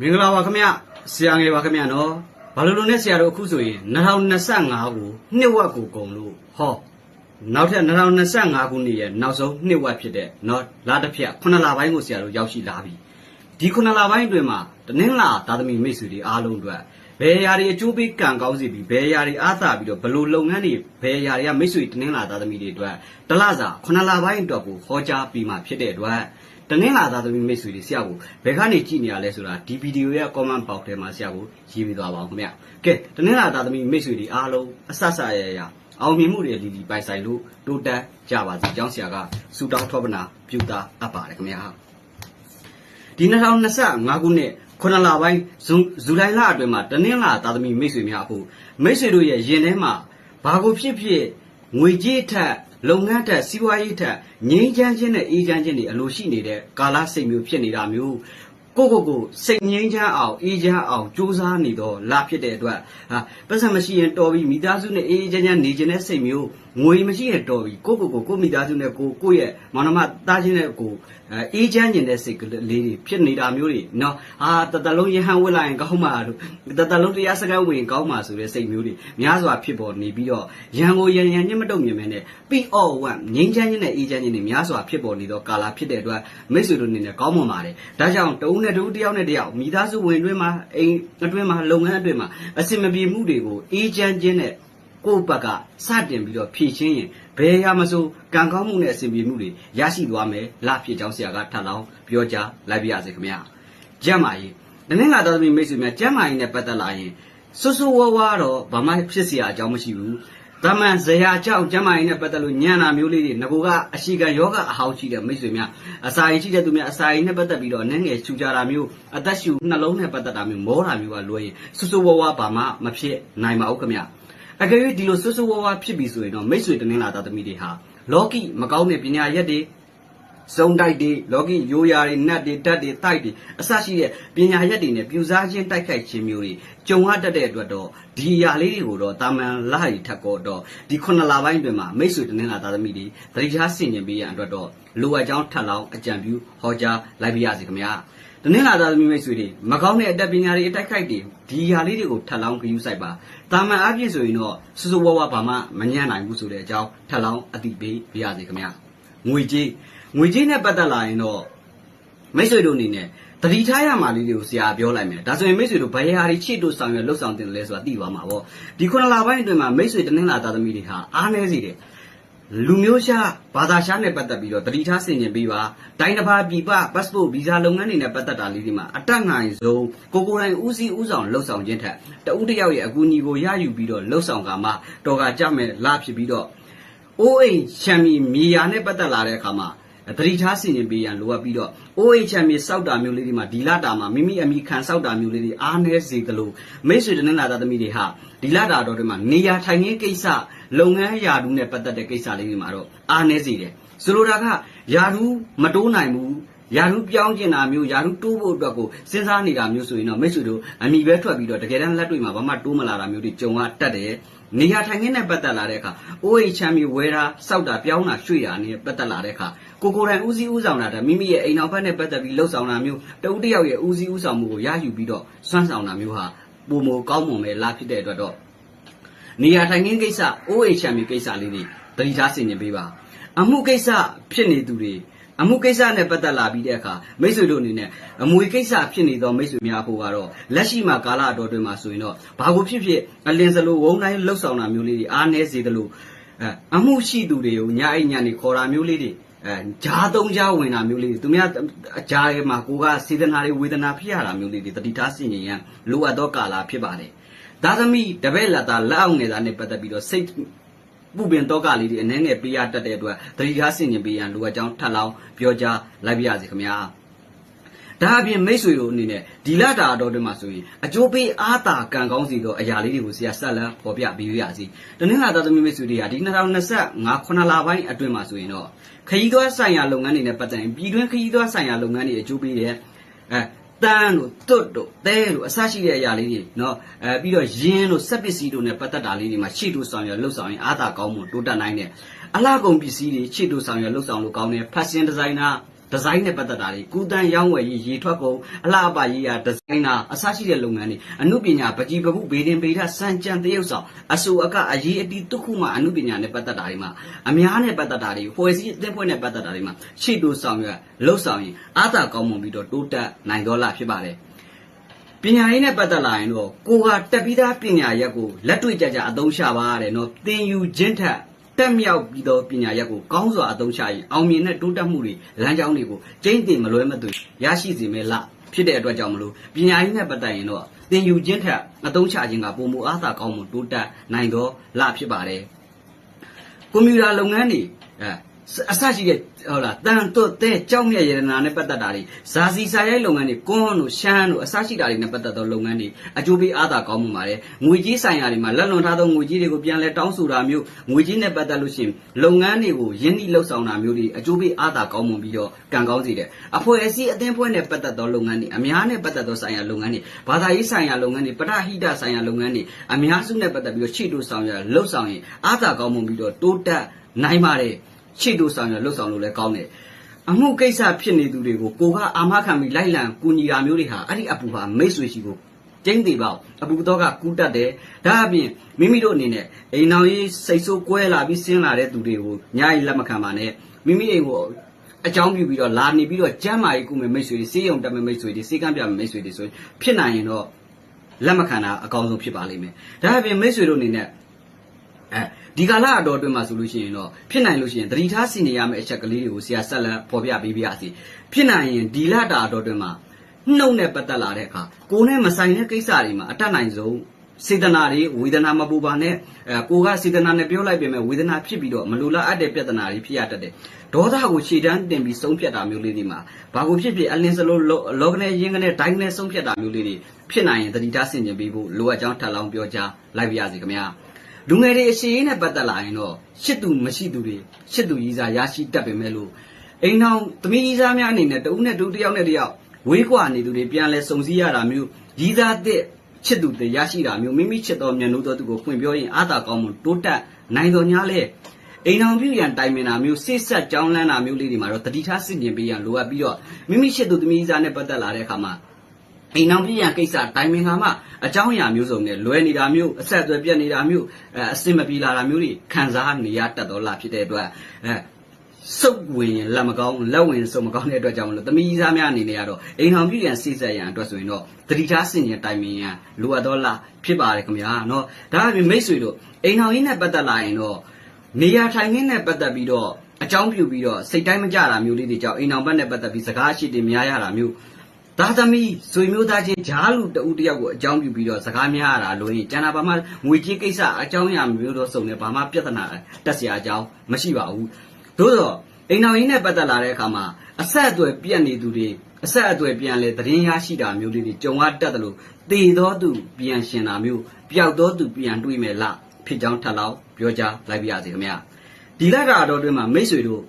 မင်္ဂလာပါခင်ဗျဆရာငယ်ပါခင်ဗျနော်ဘာလို့လို့နဲ့ဆရာတို့အခုဆိုရင်2025ကိုနှစ်ဝက်ကိုကုန်လို့ဟောနောက်ထပ်2025ခုနှစ်ရဲ့နောက်ဆုံးနှစ်ဝက်ဖြစ်တဲ့နော်လာတစ်ဖြတ်ခုနှစ်လပိုင်းကိုဆရာတို့ရောက်ရှိလာပြီဒီခုနှစ်လပိုင်းအတွင်းမှာတနင်္လာသာသမီမိတ်ဆွေတွေအားလုံးအတွက်ဘယ်အရာတွေအကျိုးပေးကံကောင်းစေပြီးဘယ်အရာတွေအားသာပြီးတော့ဘယ်လို့လုပ်ငန်းတွေဘယ်အရာတွေကမိတ်ဆွေတနင်္လာသာသမီတွေအတွက်တလစာခုနှစ်လပိုင်းအတွက်ကိုဟောကြားပြီးမှဖြစ်တဲ့အတွက် တနင်္လာသားသမီးမိတ်ဆွေတွေဆရာကိုဘယ်ကနေကြည့်နေရလဲဆိုတာဒီဗီဒီယိုရဲ့ comment box ထဲမှာဆရာကိုရေးပေးသွားပါအောင်ခင်ဗျ။ကဲတနင်္လာသားသမီးမိတ်ဆွေတွေအားလုံးအဆက်ဆက်ရရအောင်မြင်မှုတွေလီလီပိုင်ဆိုင်လို့တိုးတက်ကြပါစေ။ကျောင်းဆရာကစူတောင်းထောပနာပြုတာအပ်ပါတယ်ခင်ဗျာ။ဒီ2025ခုနှစ်ခုနစ်လပိုင်းဇူဇူလိုင်လအတွင်းမှာတနင်္လာသားသမီးမိတ်ဆွေများအခုမိတ်ဆွေတို့ရဲ့ရင်ထဲမှာဘာကိုဖြစ်ဖြစ်ငွေကြေးထက် လုပ်ငန်းထက်စီးပွားရေးထက်ငြိမ်းချမ်းခြင်းနဲ့အေးချမ်းခြင်းတွေအလိုရှိနေတဲ့ကာလစိတ်မျိုးဖြစ်နေတာမျိုးကိုကိုကိုစိတ်ငြိမ်းချမ်းအောင်အေးချမ်းအောင်ကြိုးစားနေတော့လာဖြစ်တဲ့အတွက်ဟာပတ်စံမရှိရင်တော်ပြီးမိသားစုနဲ့အေးအေးချမ်းချမ်းနေခြင်းနဲ့စိတ်မျိုး ငွေမရှိရင်တော်ပြီးကိုကိုကိုကိုမိသားစုနဲ့ကိုကိုရဲ့မောင်နှမတားခြင်းနဲ့ကိုအေးချမ်းခြင်းတဲ့စိတ်ကလေးတွေဖြစ်နေတာမျိုးတွေနော်အာတတလုံးရဟန်းဝစ်လိုက်ရင်ကောင်းမှာလို့တတလုံးတရားစကားဝင်ကောင်းမှာဆိုတဲ့စိတ်မျိုးတွေများစွာဖြစ်ပေါ်နေပြီးတော့ရန်ကိုရန်ရန်ညှမတုံမြင်မဲနဲ့ပြီးအော့ဝမ်ငြိမ်းချမ်းခြင်းနဲ့အေးချမ်းခြင်းတွေများစွာဖြစ်ပေါ်နေတော့ကာလာဖြစ်တဲ့အတွက်မိတ်ဆွေတို့အနေနဲ့ကောင်းမွန်ပါတယ်ဒါကြောင့်တဦးနဲ့တဦးတယောက်နဲ့တယောက်မိသားစုဝင်တွင်းမှာအိမ်အတွင်းမှာလုပ်ငန်းအတွင်းမှာအစင်မပြေမှုတွေကိုအေးချမ်းခြင်းနဲ့ ကိုယ့်ဘက်ကစတင်ပြီးတော့ဖြည့်ချင်းရင်ဘယ်ရမဆိုကံကောင်းမှုနဲ့အစဉ်ပြေမှုတွေရရှိသွားမယ်လဖြစ်ကြောင်းဆရာကထပ်လောင်းပြောကြားလိုက်ပြရစေခင်ဗျာကျမ်းမာရေးတနင်္လာတော်သမီးမိတ်ဆွေများကျမ်းမာရေးနဲ့ပတ်သက်လာရင်ဆွဆွဝဝါတော့ဘာမှဖြစ်เสียအကြောင်းမရှိဘူးတမန်ဇရာကြောင့်ကျမ်းမာရေးနဲ့ပတ်သက်လို့ညံနာမျိုးလေးတွေငကိုကအရှိကံယောဂအဟောင်းရှိတဲ့မိတ်ဆွေများအစာရင်ရှိတဲ့သူများအစာရင်နဲ့ပတ်သက်ပြီးတော့အနေငယ်ချူကြတာမျိုးအသက်ရှူနှလုံးနဲ့ပတ်သက်တာမျိုးမောတာမျိုးကလွှဲရင်ဆွဆွဝဝါဘာမှမဖြစ်နိုင်ပါဘူးခင်ဗျာ အကယ်၍ဒီလိုဆွဆွဝါဝါဖြစ်ပြီဆိုရင်တော့မိတ်ဆွေတင်းလာသားသမီးတွေဟာလောကီမကောင်းတဲ့ပညာရက်တွေစုံတိုက်တွေလောကီရိုးရာတွေနတ်တွေဓာတ်တွေတိုက်တွေအစရှိတဲ့ပညာရက်တွေနဲ့ပြူစားခြင်းတိုက်ခိုက်ခြင်းမျိုးတွေကြုံရတတ်တဲ့အတွက်တော့ဒီအရာလေးတွေကိုတော့တာမန်လာရီထက်ကောတော့ဒီခုနှစ်လပိုင်းတွင်မှာမိတ်ဆွေတင်းလာသားသမီးတွေသတိထားဆင်ခြင်ပေးရန်အတွက်တော့လိုအပ်ကြောင်းထပ်လောင်းအကြံပြုဟောကြားလိုက်ပါရစေခင်ဗျာ တနင်္လာသားသမီးမိတ်ဆွေတွေမကောင်းတဲ့အတတ်ပညာတွေအတိုက်ခိုက်တွေဒီဟာလေးတွေကိုထပ်လောင်းဂရုစိုက်ပါတာမန်အပြည့်ဆိုရင်တော့စစဝါဝါဘာမှမညံ့နိုင်ဘူးဆိုတဲ့အကြောင်းထပ်လောင်းအသိပေးပြရစေခင်ဗျာငွေကြေးငွေကြေးနဲ့ပတ်သက်လာရင်တော့မိတ်ဆွေတို့အနေနဲ့တတိထားရမှာလေးတွေကိုဆရာပြောလိုက်မယ်ဒါဆိုရင်မိတ်ဆွေတို့ဘယ်ဟာတွေချစ်တို့ဆောင်ရွက်လှုပ်ဆောင်တင်တယ်လဲဆိုတာသိသွားမှာပေါ့ဒီခုနစ်လပိုင်းအတွင်းမှာမိတ်ဆွေတနင်္လာသားသမီးတွေဟာအားနည်းစေတယ် လူမျိုးရှားဘာသာရှားနဲ့ပတ်သက်ပြီးတော့တတိထားဆင်ခြင်ပေးပါတိုင်းတစ်ပါးပြည်ပ passport visa လုပ်ငန်းတွေနဲ့ပတ်သက်တာလေးတွေမှာအတက်ငိုင်ဆုံးကိုကိုယ်တိုင်ဦးစီးဦးဆောင်လှုပ်ဆောင်ခြင်းထက်တဦးတစ်ယောက်ရဲ့အကူအညီကိုရယူပြီးတော့လှုပ်ဆောင်ကမှတော်ကကြမဲ့လာဖြစ်ပြီးတော့အိုးအိမ်ချမ်းမီမြေယာနဲ့ပတ်သက်လာတဲ့အခါမှာ တတိထားဆင်ခြင်ပေးရန်လိုအပ်ပြီးတော့အိုးအိမ်ချမ်းမီစောက်တာမျိုးလေးတွေမှာဒီလတာမှာမိမိအမိခံစောက်တာမျိုးလေးတွေအားနည်းစေသလိုမိတ်ဆွေတနင်္လာသားသမီးတွေဟာဒီလတာတော်တွေမှာနေရာထိုင်ခင်းကိစ္စလုပ်ငန်းယာတူးနဲ့ပတ်သက်တဲ့ကိစ္စလေးတွေမှာတော့အားနည်းစေတယ်ဆိုလိုတာကယာတူးမတိုးနိုင်ဘူးယာရုပြောင်းကျင်တာမျိုးယာရုတိုးဖို့အတွက်ကိုစဉ်းစားနေတာမျိုးဆိုရင်တော့မိတ်ဆွေတို့အမိပဲထွက်ပြီးတော့တကယ်တမ်းလက်တွေ့မှာဘာမှတိုးမလာတာမျိုးတွေကြုံရတတ်တယ်။ နေရာထိုင်ခင်းနဲ့ပတ်သက်လာတဲ့အခါအိုးအိမ်ချမ်းမြေဝဲတာစောက်တာပြောင်းတာရွှေ့တာနဲ့ပတ်သက်လာတဲ့အခါကိုကိုယ်တိုင်ဦးစီးဦးဆောင်တာဒါမိမိရဲ့အိမ်နောက်ဘက်နဲ့ပတ်သက်ပြီးလှုပ်ဆောင်တာမျိုးတဦးတစ်ယောက်ရဲ့ဦးစီးဦးဆောင်မှုကိုရယူပြီးတော့စွမ်းဆောင်တာမျိုးဟာပုံမကောင်းမွန်ပဲလာဖြစ်တဲ့အတွက်တော့နေရာထိုင်ခင်းကိစ္စအိုးအိမ်ချမ်းမြေကိစ္စလေးတွေတတိထားဆင်ခြင်ပေးပါအမှုကိစ္စဖြစ်နေသူတွေ အမှုကိစ္စနဲ့ပတ်သက်လာပြီးတဲ့အခါမိတ်ဆွေတို့အနေနဲ့အမွေကိစ္စဖြစ်နေသောမိတ်ဆွေများဖို့ကတော့လက်ရှိမှာကာလအတော်တွင်မှာဆိုရင်တော့ဘာကိုဖြစ်ဖြစ်အလင်းစလိုဝုံတိုင်းလှုပ်ဆောင်တာမျိုးလေးတွေအားနည်းစေသလိုအဲအမှုရှိသူတွေကိုညာအိညာနေခေါ်တာမျိုးလေးတွေအဲဂျားသုံးဂျားဝင်တာမျိုးလေးတွေသူများအဂျားရဲ့မှာကိုကစေတနာတွေဝေဒနာဖြစ်ရတာမျိုးလေးတွေတတိထားဆင်ញင်ရန်လိုအပ်သောကာလဖြစ်ပါတယ်ဒါသမီးတပည့်လက်သားလက်အောင်ငယ်သားနဲ့ပတ်သက်ပြီးတော့စိတ် ပူပင်တော့ကလေးတွေအနှဲငယ်ပေးရတတ်တဲ့အတွက်သတိထားဆင်ခြင်ပေးရန်လိုအပ်ကြောင်းထပ်လောင်းပြောကြားလိုက်ပါရစေခင်ဗျာဒါအပြင်မိတ်ဆွေတို့အနေနဲ့ဒီလတာတော်တွေမှာဆိုရင်အကျိုးပေးအားသာကံကောင်းစီသောအရာလေးတွေကိုဆရာဆက်လန်းပေါ်ပြပေးရစီတနင်္လာသားသမီးမိတ်ဆွေတွေကဒီ2025ခုနှစ်လပိုင်းအတွင်းမှာဆိုရင်တော့ခရီးသွားဆိုင်ရာလုပ်ငန်းတွေနဲ့ပတ်သက်ရင်ပြည်တွင်းခရီးသွားဆိုင်ရာလုပ်ငန်းတွေအကျိုးပေးတဲ့အဲ တန်းတို့တွတ်တို့သဲတို့အစရှိတဲ့အရာလေးတွေနော်အဲပြီးတော့ယင်းတို့စက်ပစ္စည်းတို့နဲ့ပတ်သက်တာလေးတွေမှာရှေ့တို့ဆောင်ရလှုပ်ဆောင်ရင်အာသာကောင်းမှုတိုးတက်နိုင်တယ်အလှကုန်ပစ္စည်းတွေရှေ့တို့ဆောင်ရလှုပ်ဆောင်လို့ကောင်းတယ်ဖက်ရှင်ဒီဇိုင်နာ ဒဒီဇိုင်းနဲ့ပတ်သက်တာတွေကုသန်းရောင်းဝယ်ရေးရေထွက်ကုန်အလားအပရေးရာဒီဇိုင်နာအစရှိတဲ့လုပ်ငန်းတွေအမှုပညာပကြီးပပုဘေးတင်ပေထစံကြံတရုပ်ဆောင်အဆူအကအရေးအတီးတစ်ခုမှအမှုပညာနဲ့ပတ်သက်တာတွေမှာအများနဲ့ပတ်သက်တာတွေဖွဲ့စည်းအသင်းဖွဲ့နဲ့ပတ်သက်တာတွေမှာရှေ့တိုးဆောင်ရွက်လှုပ်ဆောင်ရင်အားသာကောင်းမွန်ပြီးတော့တိုးတက်နိုင်တော့လာဖြစ်ပါတယ်ပညာရေးနဲ့ပတ်သက်လာရင်တော့ကိုကတက်ပြီးသားပညာရက်ကိုလက်တွေ့ကြကြအသုံးချပါရတယ်နော်သင်ယူခြင်းထက် တက်မြောက်ပြီးတော့ပညာရက်ကိုကောင်းစွာအသုံးချရင်အောင်မြင်တဲ့တိုးတက်မှုတွေလမ်းကြောင်းတွေကိုကျင့်တင်မလွဲမသွေရရှိစေမယ်လားဖြစ်တဲ့အတွက်ကြောင့်မလို့ပညာရေးနဲ့ပတ်သက်ရင်တော့သင်ယူခြင်းထက်အသုံးချခြင်းကပုံမူအားသာကောင်းမှုတိုးတက်နိုင်တော့လားဖြစ်ပါတယ်ကွန်ပျူတာလုပ်ငန်းတွေအဲ အစရှိတဲ့ဟုတ်လားတန်တွတ်တဲ့ကြောက်မြက်ရတနာနဲ့ပတ်သက်တာတွေဇာစီစာရိုက်လုပ်ငန်းတွေကွန်းတို့ရှမ်းတို့အစရှိတာတွေနဲ့ပတ်သက်သောလုပ်ငန်းတွေအကျိုးပေးအားသာကောင်းမှုပါတယ်ငွေကြီးဆိုင်ရာတွေမှာလက်လွန်ထားသောငွေကြီးတွေကိုပြန်လဲတောင်းဆိုတာမျိုးငွေကြီးနဲ့ပတ်သက်လို့ရှိရင်လုပ်ငန်းတွေကိုယင်းနှိလှုပ်ဆောင်တာမျိုးတွေအကျိုးပေးအားသာကောင်းမှုပြီးတော့ကံကောင်းစေတယ်အဖွဲ့အစည်းအသင်းဖွဲ့နဲ့ပတ်သက်သောလုပ်ငန်းတွေအများနဲ့ပတ်သက်သောဆိုင်ရာလုပ်ငန်းတွေဘာသာရေးဆိုင်ရာလုပ်ငန်းတွေပထဟိတဆိုင်ရာလုပ်ငန်းတွေအများစုနဲ့ပတ်သက်ပြီးတော့ခြေတိုးဆောင်ရလှုပ်ဆောင်ရင်အားသာကောင်းမှုပြီးတော့တိုးတက်နိုင်ပါတယ် ခြေတိုးဆောင်ရလှုပ်ဆောင်လို့လည်းကောင်းတယ်အမှုကိစ္စဖြစ်နေသူတွေကိုကိုကအာမခံပြီးလိုက်လံကူညီတာမျိုးတွေဟာအဲ့ဒီအပူဟာမိတ်ဆွေရှိကိုကျင်းသေးပေါ့အပူတော့ကကူးတတ်တယ်ဒါအပြင်မိမိတို့အနေနဲ့အိမ်တော်ကြီးစိတ်ဆိုးကွဲလာပြီးဆင်းလာတဲ့သူတွေကိုညာရီလက်မခံပါနဲ့မိမိအိမ်ကိုအကြောင်းပြုပြီးတော့လာနေပြီးတော့ကျမ်းမာရေးကုမယ်မိတ်ဆွေတွေစေးရုံတက်မယ်မိတ်ဆွေတွေစေကမ်းပြမယ်မိတ်ဆွေတွေဆိုရင်ဖြစ်နိုင်ရင်တော့လက်မခံတာအကောင်းဆုံးဖြစ်ပါလိမ့်မယ်ဒါအပြင်မိတ်ဆွေတို့အနေနဲ့ အဲဒီကာလအတော်အတွင်းမှာဆိုလို့ရှိရင်တော့ဖြစ်နိုင်လို့ရှိရင်သတိထားစီနေရမယ့်အချက်ကလေးတွေကိုဆရာဆက်လက်ပေါ်ပြပေးပါစီဖြစ်နိုင်ရင်ဒီလတာအတော်အတွင်းမှာနှုတ်နဲ့ပတ်သက်လာတဲ့အခါကိုယ်နဲ့မဆိုင်တဲ့ကိစ္စတွေမှာအတတ်နိုင်ဆုံးစေတနာတွေဝေဒနာမပူပါနဲ့အဲကိုကစေတနာနဲ့ပြောလိုက်ပြင်မဲ့ဝေဒနာဖြစ်ပြီးတော့မလိုလားအပ်တဲ့ပြဿနာတွေဖြစ်ရတတ်တယ်ဒေါသကိုရှေ့တန်းတင်ပြီးဆုံးဖြတ်တာမျိုးလေးတွေမှာဘာကိုဖြစ်ဖြစ်အလင်းစလို့လောကနေရင်းကနေဒိုင်းနဲ့ဆုံးဖြတ်တာမျိုးလေးတွေဖြစ်နိုင်ရင်သတိထားဆင်ခြင်ပေးဖို့လိုအပ်ကြောင်းထပ်လောင်းပြောကြားလိုက်ပါရစေခင်ဗျာ လူငယ်တွေအရှိရေးနဲ့ပတ်သက်လာရင်တော့ရှစ်သူမရှိသူတွေရှစ်သူကြီးစားရရှိတတ်ပေမဲ့လို့အိမ်တော်သမီးကြီးစားများအနေနဲ့တဦးနဲ့တူတစ်ယောက်နဲ့တစ်ယောက်ဝေးကွာနေသူတွေပြန်လဲစုံစည်းရတာမျိုးကြီးစားတဲ့ချစ်သူတွေရရှိတာမျိုးမိမိချစ်တော်မြန်လို့တော်သူကိုဖွင့်ပြောရင်အာသာကောင်းမှုတိုးတက်နိုင်တော်ညာလဲအိမ်တော်ပြုရန်တိုင်ပင်တာမျိုးစိတ်ဆက်ကြောင်းလန်းတာမျိုးလေးတွေမှာတော့တတိထားစစ်မြင်ပေးရန်လိုအပ်ပြီးတော့မိမိချစ်သူသမီးစားနဲ့ပတ်သက်လာတဲ့အခါမှာ အိမ်အောင်ပြရန်ကိစ္စတိုင်ပင်ကမှအကြောင်းအရာမျိုးစုံနဲ့လွဲနေတာမျိုးအဆက်အသွယ်ပြတ်နေတာမျိုးအဲအစင်မပြေလာတာမျိုးတွေခံစားနေရတတ်တော်လားဖြစ်တဲ့အတွက်အဲစုပ်ဝင်ရင်လက်မကောင်းလက်ဝင်စုပ်မကောင်းတဲ့အတွက်ကြောင့်မလို့သမီးစားများအနေနဲ့ကတော့အိမ်အောင်ပြရန်စိတ်ဆက်ရန်အတွက်ဆိုရင်တော့တတိထားစင်ရင်တိုင်ပင်ရန်လိုအပ်တော်လားဖြစ်ပါတယ်ခင်ဗျာနော်ဒါအပြင်မိတ်ဆွေတို့အိမ်အောင်ရင်းနဲ့ပတ်သက်လာရင်တော့နေရာထိုင်ခင်းနဲ့ပတ်သက်ပြီးတော့အကြောင်းပြုပြီးတော့စိတ်တိုင်းမကြတာမျိုးလေးတွေကြောင့်အိမ်အောင်ဘက်နဲ့ပတ်သက်ပြီးစကားရှိတွေများရတာမျိုး သားသမီးဆွေမျိုးသားချင်းဂျားလူတဦးတယောက်ကိုအကြောင်းပြုပြီးတော့စကားများရတာလို့ရင်ကျန်တာဘာမှငွေကြေးကိစ္စအကြောင်းအရာမျိုးတော့စုံနေဘာမှပြဿနာတက်စရာအကြောင်းမရှိပါဘူးသို့တော့အိမ်တော်ကြီးနဲ့ပတ်သက်လာတဲ့အခါမှာအဆက်အသွယ်ပြတ်နေသူတွေအဆက်အသွယ်ပြန်လဲသတင်းရရှိတာမျိုးလေးတွေကြုံရတတ်တယ်လို့တည်သောသူပြန်ရှင်တာမျိုးပျောက်သောသူပြန်တွေးမယ်လားဖြစ်ကြောင်းထပ်လောင်းပြောကြားလိုက်ပါရစေခင်ဗျာဒီလက်ကတော့အတွင်းမှာမိတ်ဆွေတို့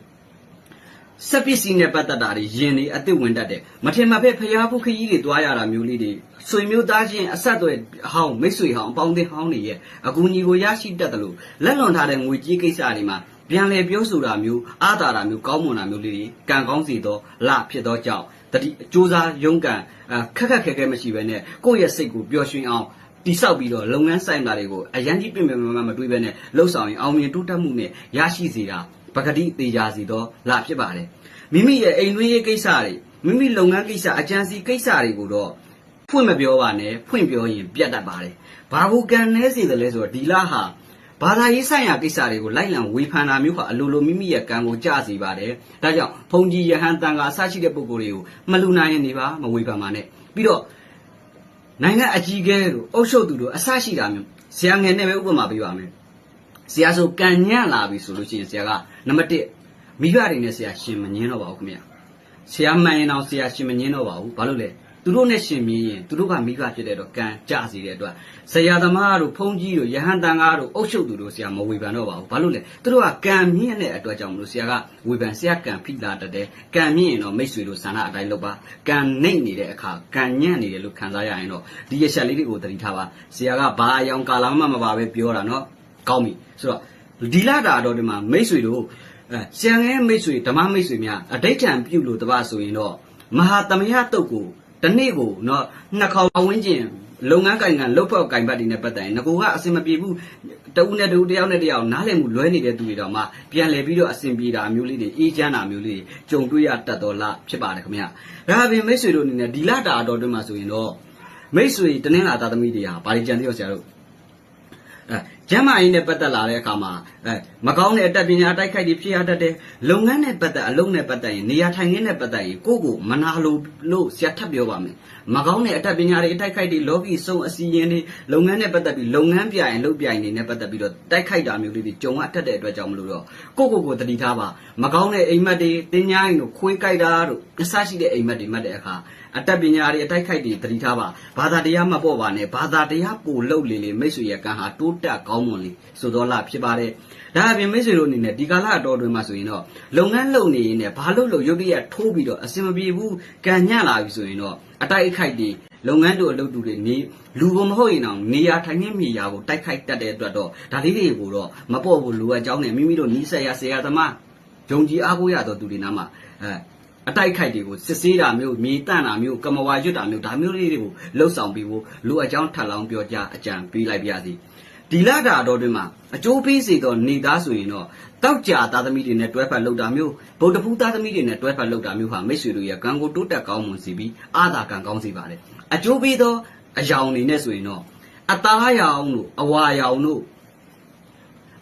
စက်ပစ္စည်းနဲ့ပတ်သက်တာတွေယင်နေအစ်စ်ဝင်တတ်တယ်မထင်မှတ်ဖက်ဖျားဖုတ်ခကြီးတွေတွားရတာမျိုးလေးတွေဆွေမျိုးသားချင်းအဆက်အသွယ်ဟောင်းမိတ်ဆွေဟောင်းအပေါင်းအသင်းဟောင်းတွေရဲ့အကူအညီကိုရရှိတတ်တယ်လို့လက်လွန်ထားတဲ့ငွေကြေးကိစ္စတွေမှာပြန်လဲပြောဆိုတာမျိုးအားတာတာမျိုးကောင်းမွန်တာမျိုးလေးတွေကံကောင်းစီသောလဖြစ်သောကြောင့်တတိစူးစားရုန်းကန်အခက်ခက်ခဲခဲမရှိဘဲနဲ့ကိုယ့်ရဲ့စိတ်ကိုပျော်ရွှင်အောင်တိဆောက်ပြီးတော့လုပ်ငန်းဆိုင်တာတွေကိုအရန်ကြီးပြင်ပြမမမတွေးဘဲနဲ့လှုပ်ဆောင်ရင်အောင်မြင်တိုးတက်မှုနဲ့ရရှိစေတာ ပကတိသေးကြစီသောလဖြစ်ပါတယ်မိမိရဲ့အိမ်တွင်းရေးကိစ္စတွေမိမိလုပ်ငန်းကိစ္စအကြံစီကိစ္စတွေကိုတော့ဖွင့်မပြောပါနဲ့ဖွင့်ပြောရင်ပြတ်တတ်ပါတယ်ဘာကိုကန်နေစေတယ်လဲဆိုတော့ဒီလဟာဘာသာရေးဆိုင်ရာကိစ္စတွေကိုလိုက်လံဝေဖန်တာမျိုးဟာအလိုလိုမိမိရဲ့ကံကိုကြားစေပါတယ်ဒါကြောင့်ဘုံကြီးယဟန်တန်ခါအစရှိတဲ့ပုံကိုယ်တွေကိုမလူနိုင်ရင်နေပါမဝေဖန်ပါနဲ့ပြီးတော့နိုင်ငံအကြီးအကဲတို့အုပ်ချုပ်သူတို့အစရှိတာမျိုးဆရာငယ်နဲ့ပဲဥပမာပေးပါမယ် ဆရာဆိုကံညံ့လာပြီဆိုလို့ရှိရင်ဆရာကနံပါတ်1မိဘတွေနဲ့ဆရာရှင်မငင်းတော့ပါဘူးခင်ဗျာဆရာမှန်ရင်တော့ဆရာရှင်မငင်းတော့ပါဘူးဘာလို့လဲသူတို့နဲ့ရှင်မြင်းရင်သူတို့ကမိဘဖြစ်တဲ့တော့ကံကြစီတဲ့အတွက်ဆရာသမားတို့ဖုန်းကြီးတို့ယဟန်တန်ကားတို့အုပ်ချုပ်သူတို့ဆရာမဝေဖန်တော့ပါဘူးဘာလို့လဲသူတို့ကကံမြင့်တဲ့အတွက်ကြောင့်မလို့ဆရာကဝေဖန်ဆရာကံဖိလာတတ်တယ်ကံမြင့်ရင်တော့မိတ်ဆွေတို့ဆန္ဒအတိုင်းလုပ်ပါကံနှိမ့်နေတဲ့အခါကံညံ့နေတယ်လို့ခံစားရရင်တော့ဒီရချက်လေးတွေကိုသတိထားပါဆရာကဘာအယောင်ကာလမှမပါပဲပြောတာနော် ကောင်းပြီဆိုတော့ဒီလာတာတော့ဒီမှာမိတ်ဆွေတို့အဲဆရာငယ်မိတ်ဆွေဓမ္မမိတ်ဆွေများအဋိဋ္ဌံပြုလို့တပါဆိုရင်တော့မဟာသမယတုတ်ကိုတစ်နေ့ကိုနော်နှစ်ခေါက်ဝန်းကျင်လုပ်ငန်းကိုင်ငံလုပ်ဖို့ကိုင်ဘတ်တွေနဲ့ပတ်သက်ရင်ငကိုကအဆင်မပြေဘူးတဦးနဲ့တဦးတယောက်နဲ့တယောက်နားလည်မှုလွဲနေတဲ့သူတွေတော့မှပြန်လည်ပြီးတော့အဆင်ပြေတာမျိုးလေးတွေအေးချမ်းတာမျိုးလေးတွေကြုံတွေ့ရတတ်တော်လားဖြစ်ပါတယ်ခင်ဗျာဒါအပြင်မိတ်ဆွေတို့အနေနဲ့ဒီလတာတော်တွင်မှာဆိုရင်တော့မိတ်ဆွေတနင်္လာသားသမီးတွေဟာဘာတွေကြံသေးရောဆရာတို့အဲ ကျမ်းမာရေးနဲ့ပတ်သက်လာတဲ့အခါမှာအဲမကောင်းတဲ့အတတ်ပညာတိုက်ခိုက်တွေဖြစ်ရတတ်တယ်လုပ်ငန်းနဲ့ပတ်သက်အလုပ်နဲ့ပတ်သက်ရင်နေရာထိုင်ခင်းနဲ့ပတ်သက်ရင်ကိုယ့်ကိုမနာလိုလို့ဆရာထပ်ပြောပါမယ်မကောင်းတဲ့အတတ်ပညာတွေတိုက်ခိုက်တွေလောကီဆုံးအစီရင်တွေလုပ်ငန်းနဲ့ပတ်သက်ပြီးလုပ်ငန်းပြရင်လုပ်ပြရင်တွေနဲ့ပတ်သက်ပြီးတော့တိုက်ခိုက်တာမျိုးလေးတွေကြုံရတတ်တဲ့အတွက်ကြောင့်မလို့တော့ကိုယ့်ကိုယ်ကိုတတိထားပါမကောင်းတဲ့အိမ်မက်တွေတင်းညာရင်တို့ခွေးကြိုက်တာတို့အစရှိတဲ့အိမ်မက်တွေမှတ်တဲ့အခါ အတတ်ပညာတွေအတိုက်ခိုက်တွေတတိထားပါဘာသာတရားမပေါ့ပါနဲ့ဘာသာတရားပို့လုပ်လေလေမိတ်ဆွေရဲ့ကံဟာတိုးတက်ကောင်းမွန်လေဆိုတော့လားဖြစ်ပါတယ်ဒါအပြင်မိတ်ဆွေတို့အနေနဲ့ဒီကာလအတော်တွင်မှာဆိုရင်တော့လုပ်ငန်းလုပ်နေရင်လည်းဘာလို့လို့ရုပ်တရက်ထိုးပြီးတော့အစင်မပြေဘူးကံညံ့လာပြီဆိုရင်တော့အတိုက်အခိုက်တွေလုပ်ငန်းတို့အလုပ်တူတွေနေလူကမဟုတ်ရင်တော့နေရာထိုင်ခင်းမိရာကိုတိုက်ခိုက်တတ်တဲ့အတွက်တော့ဒါလေးတွေကိုတော့မပေါ့ဘူးလိုအပ်ကြောင်းနဲ့မိမိတို့နီးစက်ရဆရာသမားယုံကြည်အားကိုးရတော့သူတွေနားမှာအဲ အတိုက်ခိုက်တွေကိုစစ်ဆေးတာမျိုးမြေတန့်တာမျိုးကမဝါရွတ်တာမျိုးဒါမျိုးလေးတွေကိုလှုပ်ဆောင်ပြီးဖို့လိုအပ်ကြောင်းထပ်လောင်းပြောကြားအကြံပေးလိုက်ပါရစေဒီလတာတော်တွင်မှာအကျိုးပေးစေသောနေသားဆိုရင်တော့တောက်ကြသားသမီးတွေနဲ့တွဲဖက်လှုပ်တာမျိုးဗုဒ္ဓဖူးသားသမီးတွေနဲ့တွဲဖက်လှုပ်တာမျိုးဟာမိတ်ဆွေတို့ရဲ့ကံကိုတိုးတက်ကောင်းမွန်စေပြီးအာသာကံကောင်းစေပါတယ်အကျိုးပေးသောအယောင်တွေနဲ့ဆိုရင်တော့အသားရောင်တို့အဝါရောင်တို့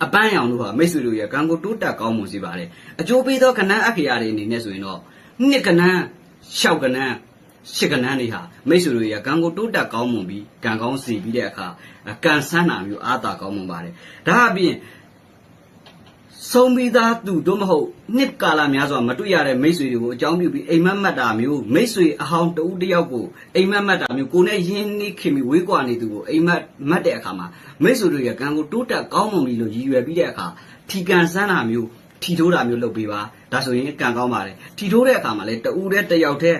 အပန်းရောင်တို့ဟာမိတ်ဆွေတို့ရဲ့ကံကိုတိုးတက်ကောင်းမွန်စေပါတယ်အကျိုးပေးသောကဏ္ဍအခေယာတွေအနေနဲ့ဆိုရင်တော့ နှစ်ကဏ္ဍရှောက်ကဏ္ဍရှစ်ကဏ္ဍတွေဟာမိတ်ဆွေတို့ရဲ့ကံကိုတိုးတက်ကောင်းမွန်ပြီးကံကောင်းစေပြီးတဲ့အခါကံဆန်းတာမျိုးအာသာကောင်းမွန်ပါတယ်ဒါအပြင်ဆုံးပြီးသားသူတို့မဟုတ်နှစ်ကာလများစွာမတွေ့ရတဲ့မိတ်ဆွေတွေကိုအကြောင်းပြုပြီးအိမ်မက်မက်တာမျိုးမိတ်ဆွေအဟောင်းတဦးတစ်ယောက်ကိုအိမ်မက်မက်တာမျိုးကိုယ်နဲ့ရင်းနှီးခင်ပြီးဝေးကွာနေသူကိုအိမ်မက်မက်တဲ့အခါမှာမိတ်ဆွေတို့ရဲ့ကံကိုတိုးတက်ကောင်းမွန်ပြီလို့ရည်ရွယ်ပြီးတဲ့အခါထီကန်ဆန်းတာမျိုး ထီထိုးတာမျိုးလုပ်ပေးပါဒါဆိုရင်ကံကောင်းပါတယ်ထီထိုးတဲ့အခါမှာလည်းတဦးတည်းတစ်ယောက်တည်း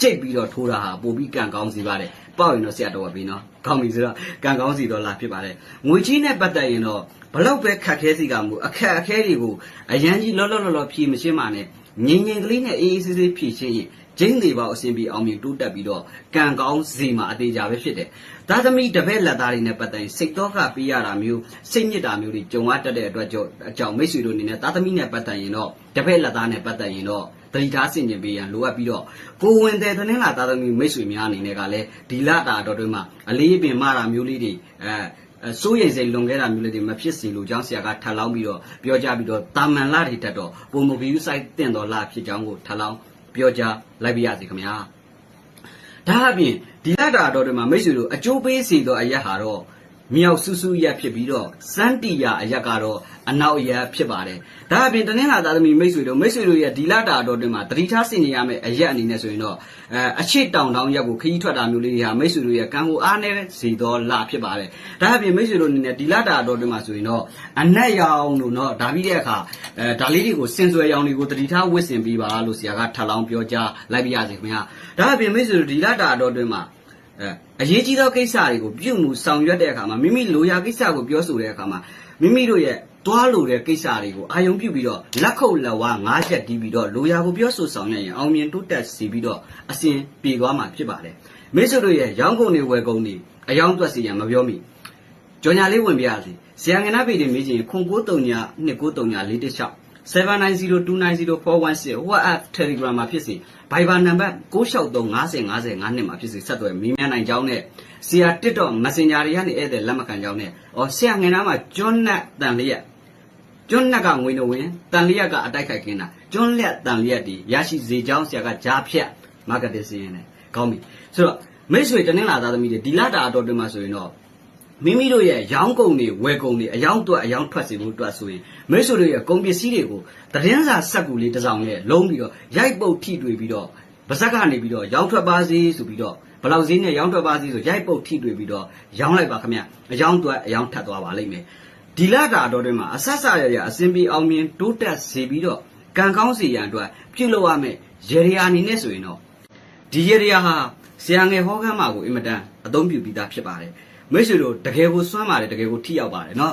ကြိတ်ပြီးတော့ထိုးတာဟာပိုပြီးကံကောင်းစေပါတယ်ပေါ့ရင်တော့ဆရာတော်ပါပြီနော်ကောင်းပြီဆိုတော့ကံကောင်းစီတော့လာဖြစ်ပါတယ်ငွေကြီးနဲ့ပတ်သက်ရင်တော့ဘလောက်ပဲခက်ခဲစီကမှုအခက်အခဲတွေကိုအရန်ကြီးလောလောလောလောဖြေမရှင်းပါနဲ့ငြိမ်ငြိမ်ကလေးနဲ့အေးအေးဆေးဆေးဖြေရှင်းရင် ကျင်းသေးပါအစဉ်ပြေအောင်မြင်တိုးတက်ပြီးတော့ကံကောင်းစီမှာအသေးကြပဲဖြစ်တယ်ဒါသမီးတပည့်လက်သားတွေနဲ့ပတ်သက်ရင်စိတ်တော့ကပေးရတာမျိုးစိတ်ညစ်တာမျိုးတွေကြုံရတတ်တဲ့အတွက်ကြောင့်အကြောင်းမိတ်ဆွေတို့အနေနဲ့သားသမီးနဲ့ပတ်သက်ရင်တော့တပည့်လက်သားနဲ့ပတ်သက်ရင်တော့တတိထားဆင်ကျင်ပေးရန်လိုအပ်ပြီးတော့ကိုဝင်တဲ့သတင်းလာသားသမီးမိတ်ဆွေများအနေနဲ့ကလည်းဒီလတာတော်တွင်မှာအလေးပင်မတာမျိုးလေးတွေအဲအဲစိုးရိမ်စိတ်လွန်ခဲ့တာမျိုးလေးတွေမဖြစ်စေလို့ကျောင်းဆရာကထပ်လောင်းပြီးတော့ပြောကြပြီးတော့တာမန်လာတွေတက်တော့ပုံမဂီယူဆိုင်တင့်တော်လာဖြစ်ကြောင်းကိုထပ်လောင်း ပြောကြားလိုက်ပါရစေခင်ဗျာဒါအပြင်ဒီလတာတော်တွင်မှာမိတ်ဆွေတို့အကျိုးပေးစေသောအရက်ဟာတော့ မြောက်စုစုရက်ဖြစ်ပြီးတော့စန်းတီယာအရက်ကတော့အနောက်ရက်ဖြစ်ပါတယ်။ဒါအပြင်တနင်္လာသားသမီးမိတ်ဆွေတို့မိတ်ဆွေတို့ရဲ့ဒီလာတာတော်တွင်မှာတတိထားစင်နေရမယ်အရက်အနေနဲ့ဆိုရင်တော့အဲအချစ်တောင်တောင်ရက်ကိုခရီးထွက်တာမျိုးလေးတွေဟာမိတ်ဆွေတို့ရဲ့ကံကိုအားနည်းစေသောလာဖြစ်ပါတယ်။ဒါအပြင်မိတ်ဆွေတို့အနေနဲ့ဒီလာတာတော်တွင်မှာဆိုရင်တော့အနက်ရောင်တို့နော်ဒါပြီးတဲ့အခါအဲဒါလေးတွေကိုစင်ဆွဲရောင်တွေကိုတတိထားဝစ်ဆင်ပြီးပါလို့ဆရာကထပ်လောင်းပြောကြားလိုက်ပြရစီခင်ဗျာ။ဒါအပြင်မိတ်ဆွေတို့ဒီလာတာတော်တွင်မှာ အဲအရေးကြီးသောကိစ္စတွေကိုပြုမှုဆောင်ရွက်တဲ့အခါမှာမိမိလိုရာကိစ္စကိုပြောဆိုတဲ့အခါမှာမိမိတို့ရဲ့တွားလိုတဲ့ကိစ္စတွေကိုအာယုံပြုပြီးတော့လက်ခုပ်လက်ဝါးငါးချက်တီးပြီးတော့လိုရာကိုပြောဆိုဆောင်ရွက်ရင်အောင်မြင်တိုးတက်စီပြီးတော့အစဉ်ပြေသွားမှာဖြစ်ပါတယ်မိတ်ဆွေတို့ရဲ့ရောင်းကုန်တွေဝယ်ကုန်တွေအယောင်းတွက်စီရန်မပြောမိကြော်ညာလေးဝင်ပြရစီဆရာငနာပေတွေမေးချင်ခွန်93ညာ2939 416 790290416 WhatsApp Telegram မှာဖြစ်စေ Viber နံပါတ်6635050နဲ့မှာဖြစ်စေဆက်သွယ်မင်းများနိုင်ကြောင်းနဲ့ဆရာ TikTok Messenger တွေကနေဧည့်သည်လက်မခံကြောင်းနဲ့ဩဆရာငယ်နာမှာကျွန်းနတ်တန်လျက်ကျွန်းနတ်ကငွေနှဝင်တန်လျက်ကအတိုက်ခိုက်ခင်းတာကျွန်းလက်တန်လျက်ဒီရရှိစေကြောင်းဆရာကကြားဖြတ် marketing စီးရင်လည်းကောင်းပြီဆိုတော့မိတ်ဆွေတနင်္လာသားသမီးတွေဒီလတာအတော်တွင်မှာဆိုရင်တော့ မိမိတို့ရဲ့ရောင်းကုန်တွေဝယ်ကုန်တွေအယောင်းတွက်အယောင်းထွက်စီဖို့တွက်ဆိုရင်မိတ်ဆွေတို့ရဲ့ကုန်ပစ္စည်းတွေကိုသတင်းစာဆက်ကူလေးတစ်စောင်နဲ့လုံးပြီးတော့ရိုက်ပုတ်ထိတွေ့ပြီးတော့ဗစက်ကနေပြီးတော့ရောင်းထွက်ပါစေဆိုပြီးတော့ဘယ်လောက်ဈေးနဲ့ရောင်းထွက်ပါစေဆိုရိုက်ပုတ်ထိတွေ့ပြီးတော့ရောင်းလိုက်ပါခင်ဗျအယောင်းတွက်အယောင်းထပ်သွားပါလိမ့်မယ်ဒီလတာတော်တွင်မှာအဆက်ဆက်ရရအစင်ပြေအောင်မြင်တိုးတက်စေပြီးတော့ကံကောင်းစေရန်အတွက်ပြုလုပ်ရမယ်ရေရီယာအနေနဲ့ဆိုရင်တော့ဒီရရီယာဟာဆရာငယ်ဟောခမ်းမှာကိုအင်မတန်အသုံးပြုပြီးသားဖြစ်ပါတယ် မိတ်ဆွေတို့တကယ်ကိုစွမ်းပါတယ်တကယ်ကိုထိရောက်ပါတယ်เนาะ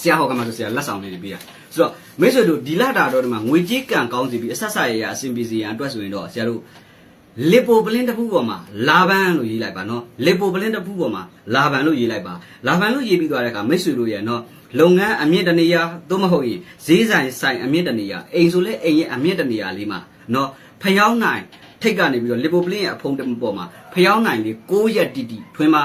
ဆရာဟောခမ်းမှာဆိုဆရာလက်ဆောင်လေးတွေပေးတာ ဆိုတော့မိတ်ဆွေတို့ဒီလာတာတော့ဒီမှာငွေကြေးကံကောင်းစီပြီးအဆက်ဆက်ရရအဆင်ပြေစီရန်အတွက်ဆိုရင်တော့ဆရာတို့လီပိုပလင်းတစ်ခုပေါ်မှာလာဘန်လို့ရေးလိုက်ပါနော်လီပိုပလင်းတစ်ခုပေါ်မှာလာဘန်လို့ရေးလိုက်ပါလာဘန်လို့ရေးပြီးသွားတဲ့အခါမိတ်ဆွေတို့ရဲ့နော်လုပ်ငန်းအမြင့်တနေရာသို့မဟုတ်ရင်ဈေးဆိုင်ဆိုင်အမြင့်တနေရာအိမ်ဆိုလဲအိမ်ရဲ့အမြင့်တနေရာလေးမှာနော်ဖျောင်းနိုင်ထိတ်ကနေပြီးတော့လီပိုပလင်းရဲ့အဖုံးတစ်ပေါ်မှာဖျောင်းနိုင်လေး6ရက်တီတီထွင်းပါ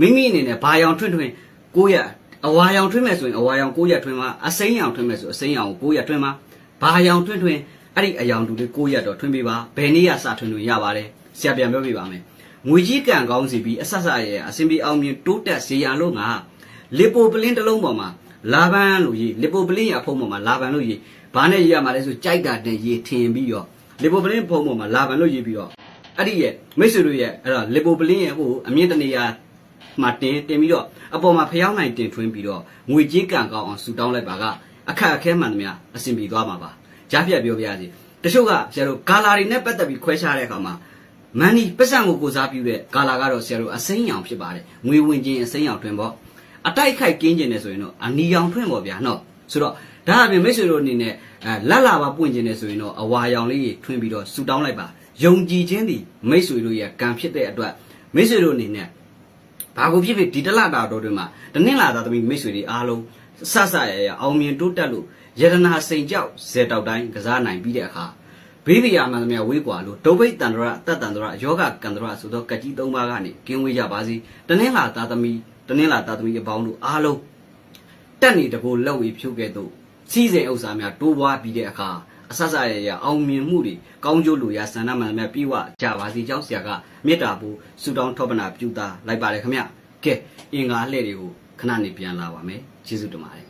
မိမိအနေနဲ့ဘာရောင်ထွင်းထွင်း6ရက်အဝါရောင်ထွင်းမဲ့ဆိုရင်အဝါရောင်9ရက်ထွင်းမှာအစိမ်းရောင်ထွင်းမဲ့ဆိုအစိမ်းရောင်ကို9ရက်ထွင်းမှာဘာရောင်ထွင်းထွင်းအဲ့ဒီအရောင်တူလေး9ရက်တော့ထွင်းပေးပါဘယ်နေ့ကစထွင်းလို့ရပါတယ်ဆရာပြန်ပြောပြပါမယ်ငွေကြီးကံကောင်းစီပြီးအဆက်ဆက်ရဲ့အစင်ပြီးအောင်မြင်တိုးတက်စေရန်လို့ငါလီပိုပလင်းတစ်လုံးပေါ်မှာလာဘန်လို့ရေးလီပိုပလင်းရဲ့အဖုံးပေါ်မှာလာဘန်လို့ရေးဘာနဲ့ရေးရမှာလဲဆိုကြိုက်တာနဲ့ရေးထင်ပြီးတော့လီပိုပလင်းဖုံးပေါ်မှာလာဘန်လို့ရေးပြီးတော့အဲ့ဒီရဲ့မိတ်ဆွေတို့ရဲ့အဲ့ဒါလီပိုပလင်းရဲ့ဟိုအမြင့်တနေရာ မှာတင်တင်ပြီးတော့အပေါ်မှာဖျောင်းနိုင်တင်ထွင်းပြီးတော့ငွေကြေးကံကောင်းအောင်ဆူတောင်းလိုက်ပါကအခက်အခဲမှန်သမျှအဆင်ပြေသွားမှာပါကြားပြတ်ပြောပြရစီတချို့ကဆရာတို့ဂါလာတွေနဲ့ပတ်သက်ပြီးခွဲခြားတဲ့အခါမှာမန်နီပတ်စံကိုကိုစားပြုတဲ့ဂါလာကတော့ဆရာတို့အစိမ်းရောင်ဖြစ်ပါတယ်ငွေဝင်ခြင်းအစိမ်းရောင်ထွင်းပေါ့အတိုက်ခိုက်ကင်းခြင်းနဲ့ဆိုရင်တော့အနီရောင်ထွင်းပေါ့ဗျာနော်ဆိုတော့ဒါအပြင်မိတ်ဆွေတို့အနေနဲ့အဲလက်လာပါပွင့်ခြင်းနဲ့ဆိုရင်တော့အဝါရောင်လေးကြီးထွင်းပြီးတော့ဆူတောင်းလိုက်ပါယုံကြည်ခြင်းသည်မိတ်ဆွေတို့ရဲ့ကံဖြစ်တဲ့အတွက်မိတ်ဆွေတို့အနေနဲ့ ဘာကိုဖြစ်ဖြစ်ဒီတလတာတော်တွေမှာတနင်္လာသားသမီးမိတ်ဆွေတွေအားလုံးဆဆရရအောင်မြင်တိုးတက်လို့ယတနာစိန်ကြောက်ဇေတောက်တိုင်းကစားနိုင်ပြီးတဲ့အခါဘေးဘီယာမှန်သမျှဝေးကွာလို့ဒုဗိတ်တန္တရအတ္တတန္တရယောဂကန္တရဆိုတော့ကကြီး၃ပါးကနေကင်းဝေးကြပါစေတနင်္လာသားသမီးတနင်္လာသားသမီးအပေါင်းတို့အားလုံးတက်နေတကိုလောက်ဝေဖြုတ်ခဲ့တော့စီးစိမ်ဥစ္စာများတိုးပွားပြီးတဲ့အခါ အဆဆရရအောင်မြင်မှုတွေကောင်းကျိုးလိုရာဆန္ဒမှန်သမျှပြီးဝကြပါစေကြောင်းဆရာကမေတ္တာပူဆုတောင်းထောပနာပြုတာလိုက်ပါတယ်ခင်ဗျကဲအင်္ဂါလှည့်တွေကိုခဏနေပြန်လာပါမယ်ကျေးဇူးတင်ပါတယ်